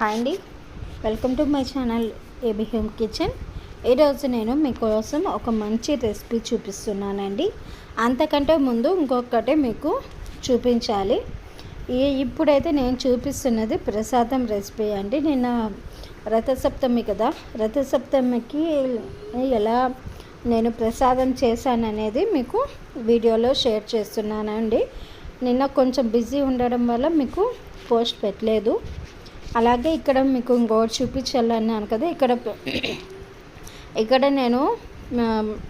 Hi అండి. Welcome to my channel AB home kitchen ఈరోజు నేను మీకోసం ఒక మంచి రెసిపీ చూపిస్తున్నానండి. అంతకంటే ముందు ఇంకొకటి మీకు చూపించాలి. ఇప్పుడైతే నేను చూపిస్తున్నది ప్రసాదం రెసిపీ అండి. నిన్న రథసప్తమి కదా. రథసప్తమికి ఎలా నేను ప్రసాదం చేశాననేది మీకు వీడియోలో షేర్ చేస్తున్నానండి. నిన్న కొంచెం బిజీ ఉండడం వల్ల మీకు పోస్ట్ పెట్టలేదు. అలాగే ఇక్కడ మీకు ఇంకోటి చూపించాలన్నాను కదా ఇక్కడ ఇక్కడ నేను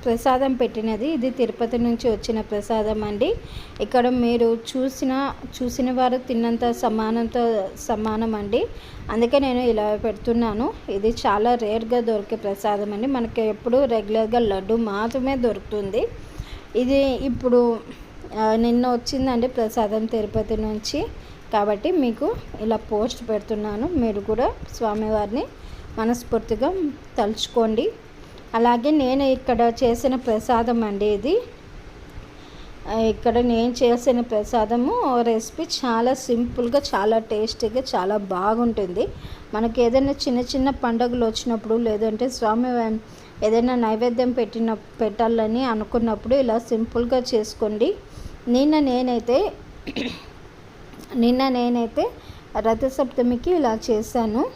ప్రసాదం పెట్టినది. ఇది తిరుపతి నుంచి వచ్చిన ప్రసాదం అండి. ఇక్కడ మీరు చూసిన చూసిన వారు తిన్నంత సమానంతో సమానం అండి. అందుకే నేను ఇలా పెడుతున్నాను. ఇది చాలా రేర్గా దొరికే ప్రసాదం అండి. మనకి ఎప్పుడు రెగ్యులర్గా లడ్డు మాత్రమే దొరుకుతుంది. ఇది ఇప్పుడు నిన్న వచ్చిందండి ప్రసాదం తిరుపతి నుంచి. కాబట్టి మీకు ఇలా పోస్ట్ పెడుతున్నాను. మీరు కూడా స్వామివారిని మనస్ఫూర్తిగా తలుచుకోండి. అలాగే నేను ఇక్కడ చేసిన ప్రసాదం అండి ఇది. ఇక్కడ నేను చేసిన ప్రసాదము రెసిపీ చాలా సింపుల్గా చాలా టేస్టీగా చాలా బాగుంటుంది. మనకి ఏదైనా చిన్న చిన్న పండుగలు వచ్చినప్పుడు లేదంటే స్వామి ఏదైనా నైవేద్యం పెట్టిన పెట్టాలని అనుకున్నప్పుడు ఇలా సింపుల్గా చేసుకోండి. నిన్న నేనైతే నిన్న నేనైతే రథసప్తమికి ఇలా చేశాను.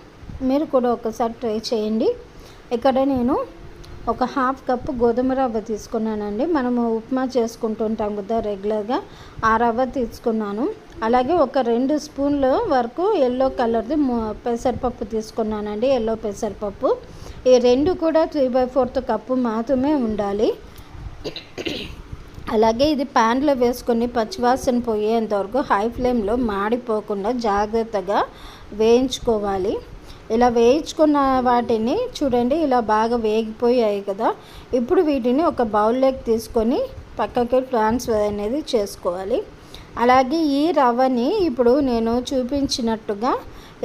మీరు కూడా ఒకసారి ట్రై చేయండి. ఇక్కడ నేను ఒక హాఫ్ కప్పు గోధుమ రవ్వ తీసుకున్నానండి. మనము ఉప్మా చేసుకుంటుంటాం కదా రెగ్యులర్గా. ఆ రవ్వ తీసుకున్నాను. అలాగే ఒక రెండు స్పూన్ల వరకు ఎల్లో కలర్ది పెసరపప్పు తీసుకున్నానండి ఎల్లో పెసరపప్పు. ఈ రెండు కూడా త్రీ బై ఫోర్త్ కప్పు మాత్రమే ఉండాలి. అలాగే ఇది ప్యాన్లో వేసుకొని పచ్చివాసన పోయేంత వరకు హై ఫ్లేమ్లో మాడిపోకుండా జాగ్రత్తగా వేయించుకోవాలి. ఇలా వేయించుకున్న వాటిని చూడండి ఇలా బాగా వేగిపోయాయి కదా. ఇప్పుడు వీటిని ఒక బౌల్లోకి తీసుకొని పక్కకి ట్రాన్స్ఫర్ అనేది చేసుకోవాలి. అలాగే ఈ రవ్వని ఇప్పుడు నేను చూపించినట్టుగా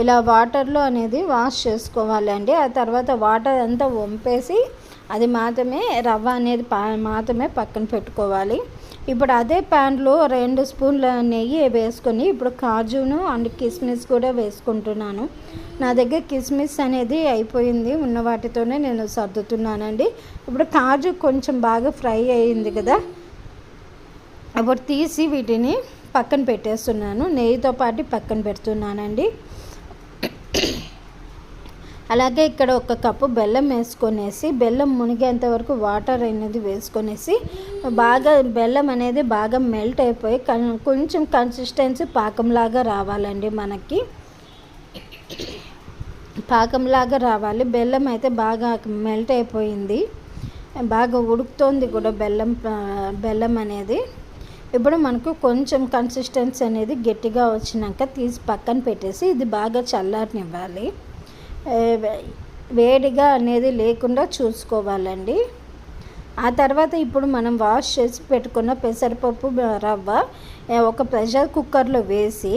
ఇలా వాటర్లో అనేది వాష్ చేసుకోవాలండి. ఆ తర్వాత వాటర్ అంతా వంపేసి అది మాత్రమే రవ్వ అనేది పా మాత్రమే పక్కన పెట్టుకోవాలి. ఇప్పుడు అదే ప్యాన్లో రెండు స్పూన్ల నెయ్యి వేసుకొని ఇప్పుడు కాజును అండ్ కిస్మిస్ కూడా వేసుకుంటున్నాను. నా దగ్గర కిస్మిస్ అనేది అయిపోయింది ఉన్న వాటితోనే నేను సర్దుతున్నానండి. ఇప్పుడు కాజు కొంచెం బాగా ఫ్రై అయ్యింది కదా అప్పుడు తీసి వీటిని పక్కన పెట్టేస్తున్నాను. నెయ్యితో పాటు పక్కన పెడుతున్నానండి. అలాగే ఇక్కడ ఒక కప్పు బెల్లం వేసుకొనేసి బెల్లం మునిగేంత వరకు వాటర్ అనేది వేసుకొనేసి బాగా బెల్లం అనేది బాగా మెల్ట్ అయిపోయి కన్- కొంచెం కన్సిస్టెన్సీ పాకంలాగా రావాలండి మనకి. పాకంలాగా రావాలి. బెల్లం అయితే బాగా మెల్ట్ అయిపోయింది. బాగా ఉడుకుతోంది కూడా బెల్లం బెల్లం అనేది. ఇప్పుడు మనకు కొంచెం కన్సిస్టెన్సీ అనేది గట్టిగా వచ్చినాక తీసి పక్కన పెట్టేసి ఇది బాగా చల్లారనివ్వాలి. వేడిగా అనేది లేకుండా చూసుకోవాలండి. ఆ తర్వాత ఇప్పుడు మనం వాష్ చేసి పెట్టుకున్న పెసరపప్పు రవ్వ ఒక ప్రెషర్ కుక్కర్లో వేసి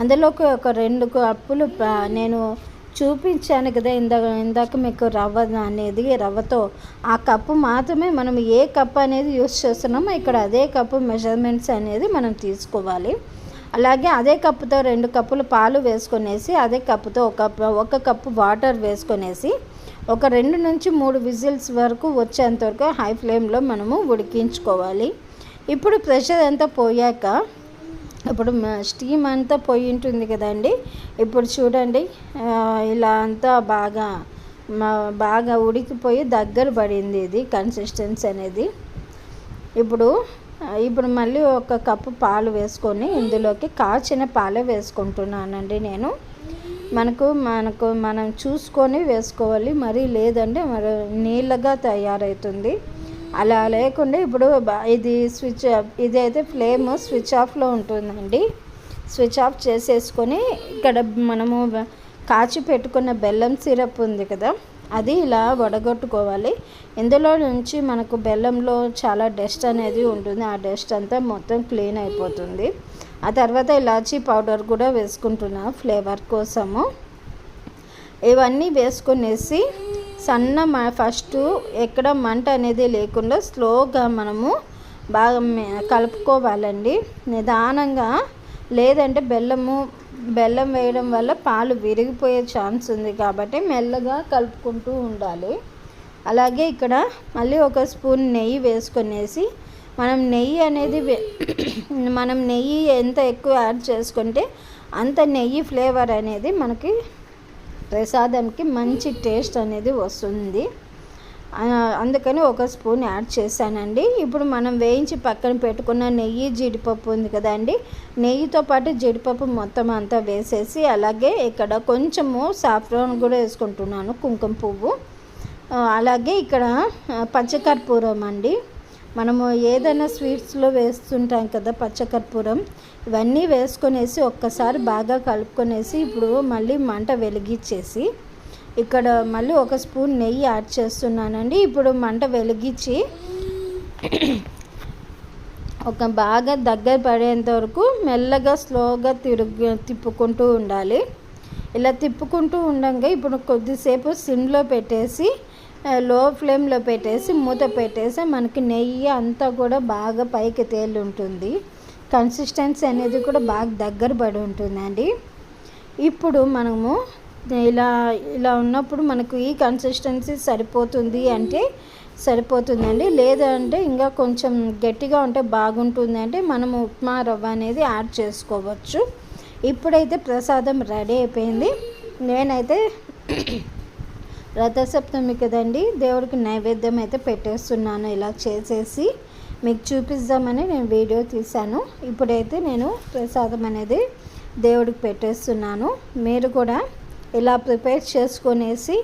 అందులోకి ఒక రెండు కప్పులు నేను చూపించాను కదా ఇందాక ఇందాక మీకు రవ్వ అనేది రవ్వతో ఆ కప్పు మాత్రమే మనం ఏ కప్ అనేది యూస్ చేస్తున్నామో ఇక్కడ అదే కప్పు మెజర్మెంట్స్ అనేది మనం తీసుకోవాలి. అలాగే అదే కప్పుతో రెండు కప్పులు పాలు వేసుకొనేసి అదే కప్పుతో ఒక కప్పు ఒక కప్పు వాటర్ వేసుకొనేసి ఒక రెండు నుంచి మూడు విజిల్స్ వరకు వచ్చేంత వరకు హై ఫ్లేమ్లో మనము ఉడికించుకోవాలి. ఇప్పుడు ప్రెషర్ అంతా పోయాక ఇప్పుడు స్టీమ్ అంతా పోయి ఉంటుంది కదండి. ఇప్పుడు చూడండి ఇలా అంతా బాగా బాగా ఉడికిపోయి దగ్గర పడింది ఇది కన్సిస్టెన్సీ అనేది. ఇప్పుడు ఇప్పుడు మళ్ళీ ఒక కప్పు పాలు వేసుకొని ఇందులోకి కాచిన పాలే వేసుకుంటున్నానండి నేను. మనకు మనకు మనం చూసుకొని వేసుకోవాలి. మరీ లేదంటే మరి నీళ్ళగా తయారవుతుంది అలా లేకుండా ఇప్పుడు బా- ఇది స్విచ్ ఇది అయితే ఫ్లేమ్ స్విచ్ ఆఫ్లో ఉంటుందండి. స్విచ్ ఆఫ్ చేసేసుకొని ఇక్కడ మనము కాచి పెట్టుకున్న బెల్లం సిరప్ ఉంది కదా అది ఇలా వడగొట్టుకోవాలి. ఇందులో నుంచి మనకు బెల్లంలో చాలా డస్ట్ అనేది ఉంటుంది. ఆ డస్ట్ అంతా మొత్తం క్లీన్ అయిపోతుంది. ఆ తర్వాత ఇలాచీ పౌడర్ కూడా వేసుకుంటున్నా ఫ్లేవర్ కోసము. ఇవన్నీ వేసుకునేసి సన్న మ- ఫస్ట్ ఎక్కడ మంట అనేది లేకుండా స్లోగా మనము బాగా కలుపుకోవాలండి. నిదానంగా లేదంటే బెల్లము బెల్లం వేయడం వల్ల పాలు విరిగిపోయే ఛాన్స్ ఉంది కాబట్టి మెల్లగా కలుపుకుంటూ ఉండాలి. అలాగే ఇక్కడ మళ్ళీ ఒక స్పూన్ నెయ్యి వేసుకునేసి మనం నెయ్యి అనేది మనం నెయ్యి ఎంత ఎక్కువ యాడ్ చేసుకుంటే అంత నెయ్యి ఫ్లేవర్ అనేది మనకి ప్రసాదంకి మంచి టేస్ట్ అనేది వస్తుంది. అందుకని ఒక స్పూన్ యాడ్ చేశానండి. ఇప్పుడు మనం వేయించి పక్కన పెట్టుకున్న నెయ్యి జీడిపప్పు ఉంది కదండి. నెయ్యితో పాటు జీడిపప్పు మొత్తం అంతా వేసేసి అలాగే ఇక్కడ కొంచెము సాఫ్రాన్ కూడా వేసుకుంటున్నాను కుంకుమ పువ్వు. అలాగే ఇక్కడ పచ్చకర్పూరం అండి. మనము ఏదైనా స్వీట్స్లో వేస్తుంటాం కదా పచ్చకర్పూరం. ఇవన్నీ వేసుకొనేసి ఒక్కసారి బాగా కలుపుకొనేసి ఇప్పుడు మళ్ళీ మంట వెలిగించేసి ఇక్కడ మళ్ళీ ఒక స్పూన్ నెయ్యి యాడ్ చేస్తున్నానండి. ఇప్పుడు మంట వెలిగించి ఒక బాగా దగ్గర పడేంత వరకు మెల్లగా స్లోగా తిరుగు తిప్పుకుంటూ ఉండాలి. ఇలా తిప్పుకుంటూ ఉండగా ఇప్పుడు కొద్దిసేపు సిమ్లో పెట్టేసి లో ఫ్లేమ్లో పెట్టేసి మూత పెట్టేసి మనకి నెయ్యి అంతా కూడా బాగా పైకి తేలి ఉంటుంది కన్సిస్టెన్సీ అనేది కూడా బాగా దగ్గర పడి ఉంటుందండి. ఇప్పుడు మనము ఇలా ఇలా ఉన్నప్పుడు మనకు ఈ కన్సిస్టెన్సీ సరిపోతుంది అంటే సరిపోతుందండి. లేదంటే ఇంకా కొంచెం గట్టిగా ఉంటే బాగుంటుంది అంటే మనము ఉప్మా రవ్వ అనేది యాడ్ చేసుకోవచ్చు. ఇప్పుడైతే ప్రసాదం రెడీ అయిపోయింది. నేనైతే రథసప్తమి కదండి దేవుడికి నైవేద్యం అయితే పెట్టేస్తున్నాను ఇలా చేసేసి. మీకు చూపిద్దామని నేను వీడియో తీశాను. ఇప్పుడైతే నేను ప్రసాదం అనేది దేవుడికి పెట్టేస్తున్నాను. మీరు కూడా ఇలా ప్రిపేర్ చేసుకొనేసి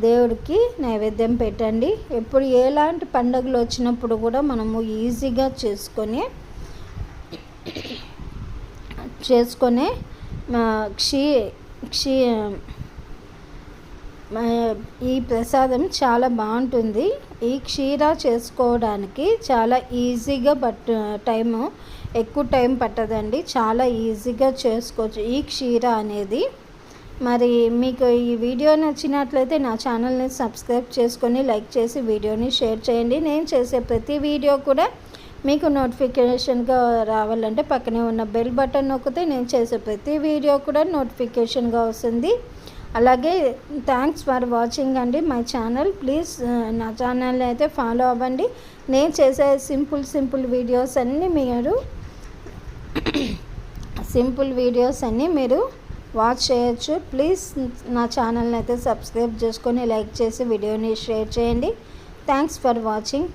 దేవుడికి నైవేద్యం పెట్టండి. ఎప్పుడు ఎలాంటి పండుగలు వచ్చినప్పుడు కూడా మనము ఈజీగా చేసుకొని చేసుకొనే క్షీ క్షీ ఈ ప్రసాదం చాలా బాగుంటుంది. ఈ క్షీర చేసుకోవడానికి చాలా ఈజీగా పట్టు టైము ఎక్కువ టైం పట్టదండి. చాలా ఈజీగా చేసుకోవచ్చు. ఈ క్షీర అనేది మరి మీకు ఈ వీడియో నచ్చినట్లయితే నా ఛానల్ని సబ్స్క్రైబ్ చేసుకొని లైక్ చేసి వీడియోని షేర్ చేయండి. నేను చేసే ప్రతి వీడియో కూడా మీకు నోటిఫికేషన్గా రావాలంటే పక్కనే ఉన్న బెల్ బటన్ నొక్కితే నేను చేసే ప్రతి వీడియో కూడా నోటిఫికేషన్గా వస్తుంది. అలాగే థ్యాంక్స్ ఫర్ వాచింగ్ అండి మై ఛానల్. ప్లీజ్ నా ఛానల్ని అయితే ఫాలో అవ్వండి. నేను చేసే సింపుల్ సింపుల్ వీడియోస్ అన్నీ మీరు సింపుల్ వీడియోస్ అన్నీ మీరు వాచ్ చేయొచ్చు. ప్లీజ్ నా ఛానల్ని అయితే సబ్స్క్రైబ్ చేసుకొని లైక్ చేసి వీడియోని షేర్ చేయండి. Thanks for watching